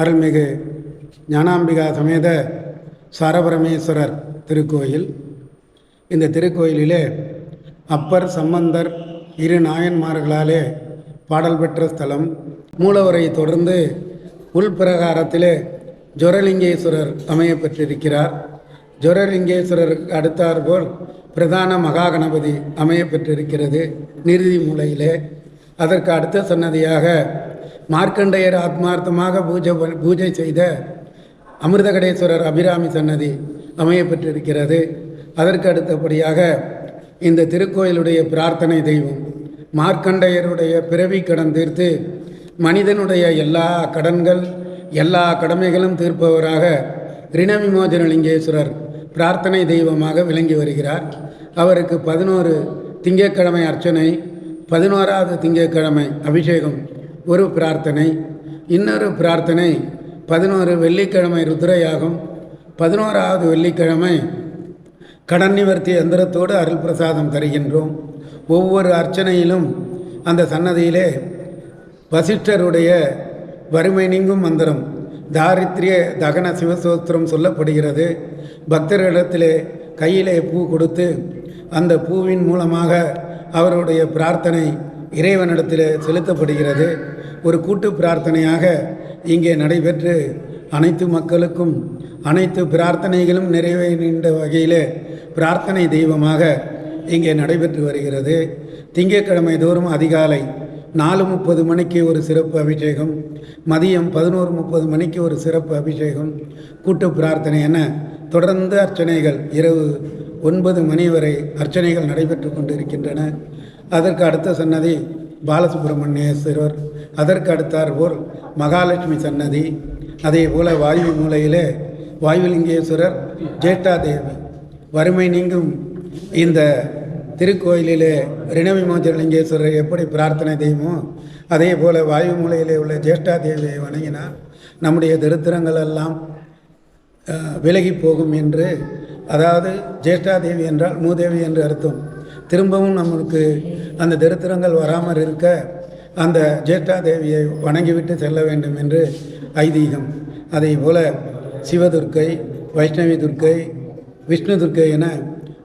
அருள்மிகு ஞானாம்பிகா சமேத சாரபரமேஸ்வரர் திருக்கோயில். இந்த திருக்கோயிலிலே அப்பர் சம்பந்தர் இரு நாயன்மார்களாலே பாடல் பெற்ற ஸ்தலம். மூலவரை தொடர்ந்து உள்பிரகாரத்திலே ஜொரலிங்கேஸ்வரர் அமைய பெற்றிருக்கிறார். ஜொரலிங்கேஸ்வரருக்கு அடுத்தாற்போல் பிரதான மகா கணபதி அமைய பெற்றிருக்கிறது. நிறுதி மூலையிலே. அதற்கு அடுத்த சன்னதியாக மார்க்கண்டையர் ஆத்மார்த்தமாக பூஜை பூஜை செய்த அமிர்தகடேஸ்வரர் அபிராமி சன்னதி அமைய பெற்றிருக்கிறது. அதற்கு அடுத்தபடியாக இந்த திருக்கோயிலுடைய பிரார்த்தனை தெய்வம் மார்க்கண்டையருடைய பிறவி கடன் தீர்த்து மனிதனுடைய எல்லா கடன்கள் எல்லா கடமைகளும் தீர்ப்பவராக ரிணவிமோசனலிங்கேஸ்வரர் பிரார்த்தனை தெய்வமாக விளங்கி வருகிறார். அவருக்கு பதினோரு திங்கட்கிழமை அர்ச்சனை பதினோராவது திங்கட்கிழமை அபிஷேகம் ஒரு பிரார்த்தனை இன்னொரு பிரார்த்தனை பதினோரு வெள்ளிக்கிழமை ருத்ரயாகம் பதினோராவது வெள்ளிக்கிழமை கடன் நிவர்த்தி எந்திரத்தோடு அருள் பிரசாதம் தருகின்றோம். ஒவ்வொரு அர்ச்சனையிலும் அந்த சன்னதியிலே வசிஷ்டருடைய வறுமை நீங்கும் மந்திரம் தாரித்ரிய தகன சிவசோத்திரம் சொல்லப்படுகிறது. பக்தர்களிடத்திலே கையிலே பூ கொடுத்து அந்த பூவின் மூலமாக அவருடைய பிரார்த்தனை இறைவனிடத்தில் செலுத்தப்படுகிறது. ஒரு கூட்டு பிரார்த்தனையாக இங்கே நடைபெற்று அனைத்து மக்களுக்கும் அனைத்து பிரார்த்தனைகளும் நிறைவேறின்ற வகையில் பிரார்த்தனை தெய்வமாக இங்கே நடைபெற்று வருகிறது. திங்கட்கிழமை தோறும் அதிகாலை நாலு முப்பது மணிக்கு ஒரு சிறப்பு அபிஷேகம் மதியம் பதினோரு முப்பது மணிக்கு ஒரு சிறப்பு அபிஷேகம் கூட்டு பிரார்த்தனை என தொடர்ந்து அர்ச்சனைகள் இரவு ஒன்பது மணி வரை அர்ச்சனைகள் நடைபெற்று கொண்டிருக்கின்றன. அதற்கு அடுத்த சன்னதி பாலசுப்பிரமணியேஸ்வரர் அதற்கு அடுத்தார் ஓர் மகாலட்சுமி சன்னதி. அதே போல வாயு மூலையிலே வாயுலிங்கேஸ்வரர் ஜேட்டாதேவி வறுமை நீங்கும் இந்த திருக்கோயிலிலே ரிணவிமோச்சலிங்கேஸ்வரர் எப்படி பிரார்த்தனை செய்யுமோ அதே போல் வாயு மூலையிலே உள்ள ஜேஷ்டா தேவியை வணங்கினால் நம்முடைய தரித்திரங்கள் எல்லாம் விலகி போகும் என்று அதாவது ஜேஷ்டா தேவி என்றால் மூதேவி என்று அர்த்தம். திரும்பவும் நம்மளுக்கு அந்த தரித்திரங்கள் வராமல் இருக்க அந்த ஜேஷ்டா தேவியை வணங்கிவிட்டு செல்ல வேண்டும் என்று ஐதீகம். அதே போல் சிவதுர்க்கை வைஷ்ணவி துர்க்கை விஷ்ணு துர்க்கை என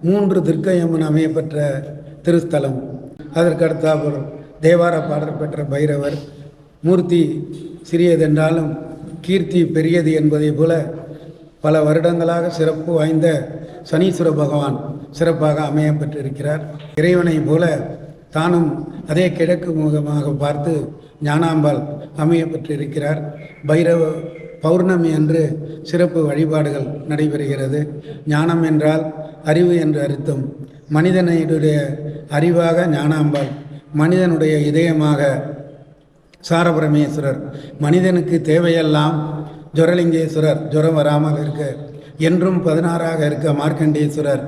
மூன்று துர்க்கை துர்க்கையம்மன் அமையப்பெற்ற திருஸ்தலம் அதற்கடுத்தால் தேவார பாடல் பெற்ற பைரவர். மூர்த்தி சிறியதென்றாலும் கீர்த்தி பெரியது என்பதைப் போல பல வருடங்களாக சிறப்பு வாய்ந்த சனீஸ்வர பகவான் சிறப்பாக அமைய பெற்றிருக்கிறார் இறைவனைப் போல தானும் அதே கிழக்கு முகமாக பார்த்து ஞானாம்பாள் அமைய பெற்றிருக்கிறார் பைரவ பௌர்ணமி அன்று சிறப்பு வழிபாடுகள் நடைபெறுகிறது. ஞானம் என்றால் அறிவு என்று அர்த்தம். மனிதனுடைய அறிவாக ஞானாம்பாள் மனிதனுடைய இதயமாக சாரபரமேஸ்வரர் மனிதனுக்கு தேவையெல்லாம் ஜொரலிங்கேஸ்வரர் ஜுரம் வராமல் இருக்க. என்றும் பதினாறாக இருக்க மார்க்கண்டேஸ்வரர்.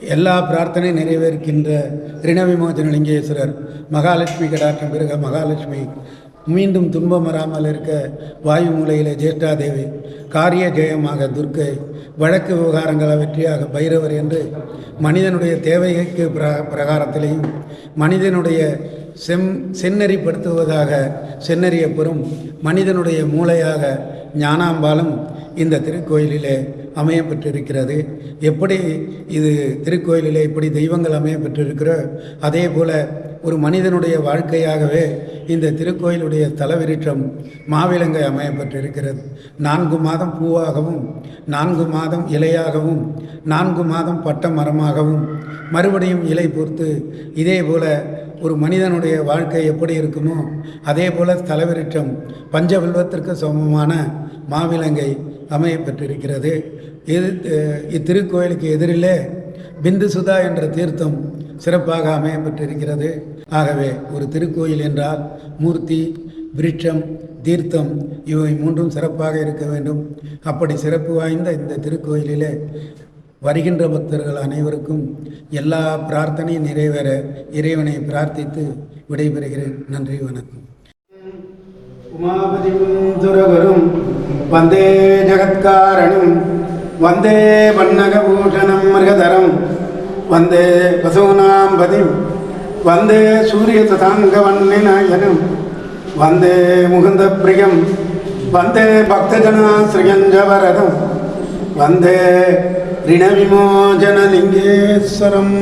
எல்லா பிரார்த்தனை நிறைவேற்கின்ற ரிணவிமோச்சனலிங்கேஸ்வரர் மகாலட்சுமி கடாட்டம் பெருக மகாலட்சுமி. மீண்டும் துன்பம் வராமல் இருக்க வாயு மூலையிலே ஜேஷ்டாதேவி. காரிய ஜெயமாக துர்க்கை. வழக்கு விவகாரங்களை வெற்றியாக பைரவர் என்று மனிதனுடைய தேவைக்கு பிர பிரகாரத்திலையும் மனிதனுடைய செம் செந்நெறிப்படுத்துவதாக செந்நெறியப்பெறும் மனிதனுடைய மூளையாக ஞானாம்பாலும் இந்த திருக்கோயிலிலே அமைய பெற்றிருக்கிறது. எப்படி இது திருக்கோயிலிலே இப்படி தெய்வங்கள் அமைய பெற்றிருக்கிறோ அதே போல ஒரு மனிதனுடைய வாழ்க்கையாகவே இந்த திருக்கோயிலுடைய தலவிருட்சம் மாவிலங்கை அமைய பெற்றிருக்கிறது. நான்கு மாதம் பூவாகவும் நான்கு மாதம் இலையாகவும் நான்கு மாதம் பட்ட மரமாகவும் மறுபடியும் இலை பொறுத்து இதே போல ஒரு மனிதனுடைய வாழ்க்கை எப்படி இருக்குமோ அதே போல் தலவிருட்சம் பஞ்சவெல்வத்திற்கு சமமான மாவிலங்கை அமைய பெற்றிருக்கிறது. இது இத்திருக்கோயிலுக்கு எதிரிலே பிந்து சுதா என்ற தீர்த்தம் சிறப்பாக அமையப்பட்டிருக்கிறது ஆகவே ஒரு திருக்கோயில் என்றால் மூர்த்தி விருட்சம் தீர்த்தம் இவை மூன்றும் சிறப்பாக இருக்க வேண்டும். அப்படி சிறப்பு வாய்ந்த இந்த திருக்கோயிலிலே வருகின்ற பக்தர்கள் அனைவருக்கும் எல்லா பிரார்த்தனையும் நிறைவேற இறைவனை பிரார்த்தித்து விடைபெறுகிறேன். நன்றி வணக்கம். உமாபதியும் துரகுரும் வந்தே ஜகத்காரனும் வந்தே வண்ணக பூஷணம் மிருகதரம் வந்தே பசூனாம் பதி வந்தே சூரிய ததாங்கவன்னிநாயனம் வந்தே முகுந்த பிரியம் வந்தே பக்தஜனா ஸ்ரீகஞ்சவரதம் வந்தே ऋणविमोचनलिङ्गेश्वरम्